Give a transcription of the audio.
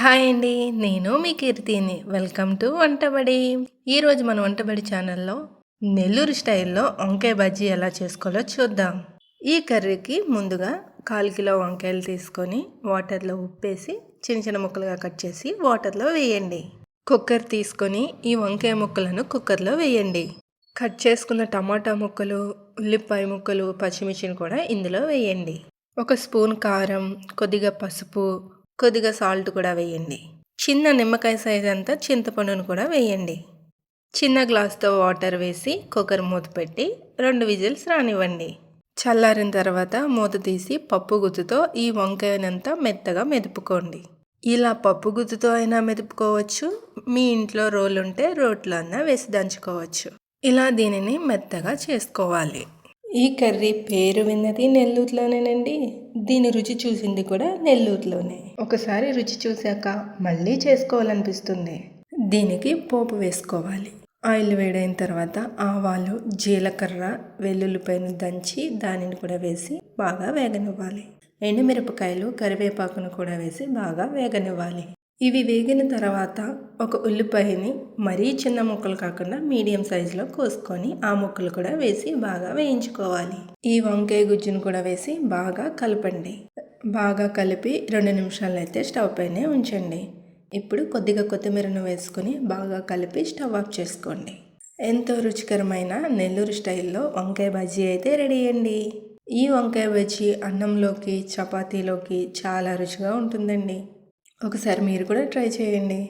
Hi అండి నేను మీ కీర్తిని. Welcome to Vantabadi. ఈరోజు మన వంటబడి ఛానల్లో నెల్లూరు స్టైల్లో వంకాయ బజ్జీ ఎలా చేసుకోవాలో చూద్దాం. ఈ కర్రీకి ముందుగా కాలు కిలో వంకాయలు తీసుకొని వాటర్లో ఉప్పేసి చిన్న చిన్న ముక్కలుగా కట్ చేసి వాటర్లో వేయండి. కుక్కర్ తీసుకొని ఈ వంకాయ ముక్కలను కుక్కర్లో వేయండి. కట్ చేసుకున్న టమాటా ముక్కలు ఉల్లిపాయ ముక్కలు పచ్చిమిర్చిని కూడా ఇందులో వేయండి. ఒక స్పూన్ కారం కొద్దిగా పసుపు కొద్దిగా సాల్ట్ కూడా వేయండి. చిన్న నిమ్మకాయ సైజ్ అంతా చింతపండును కూడా వేయండి. చిన్న గ్లాస్తో వాటర్ వేసి కుక్కర్ మూత పెట్టి రెండు విజిల్స్ రానివ్వండి. చల్లారిన తర్వాత మూత తీసి పప్పు గుత్తుతో ఈ వంకాయనంతా మెత్తగా మెదుపుకోండి. ఇలా పప్పు గుత్తుతో అయినా మెదుపుకోవచ్చు. మీ ఇంట్లో రోలు ఉంటే రోట్లో అన్నా వేసి దంచుకోవచ్చు. ఇలా దీనిని మెత్తగా చేసుకోవాలి. ఈ కర్రీ పేరు విన్నది నెల్లూరులోనేనండి. దీని రుచి చూసింది కూడా నెల్లూరులోనే. ఒకసారి రుచి చూశాక మళ్ళీ చేసుకోవాలనిపిస్తుంది. దీనికి పోపు వేసుకోవాలి. ఆయిల్ వేడైన తర్వాత ఆవాలు జీలకర్ర వెల్లుల్లిపైన దంచి దానిని కూడా వేసి బాగా వేగనివ్వాలి. ఎండుమిరపకాయలు కరివేపాకును కూడా వేసి బాగా వేగనివ్వాలి. ఇవి వేగిన తర్వాత ఒక ఉల్లిపాయని మరీ చిన్న ముక్కలు కాకుండా మీడియం సైజులో కోసుకొని ఆ ముక్కలు కూడా వేసి బాగా వేయించుకోవాలి. ఈ వంకాయ గుజ్జును కూడా వేసి బాగా కలపండి. బాగా కలిపి రెండు నిమిషాలు అయితే స్టవ్ పైనే ఉంచండి. ఇప్పుడు కొద్దిగా కొత్తిమీరను వేసుకొని బాగా కలిపి స్టవ్ ఆఫ్ చేసుకోండి. ఎంతో రుచికరమైన నెల్లూరు స్టైల్లో వంకాయ బజ్జీ అయితే రెడీ అండి. ఈ వంకాయ బజ్జీ అన్నంలోకి చపాతీలోకి చాలా రుచిగా ఉంటుందండి. ఒకసారి మీరు కూడా ట్రై చేయండి.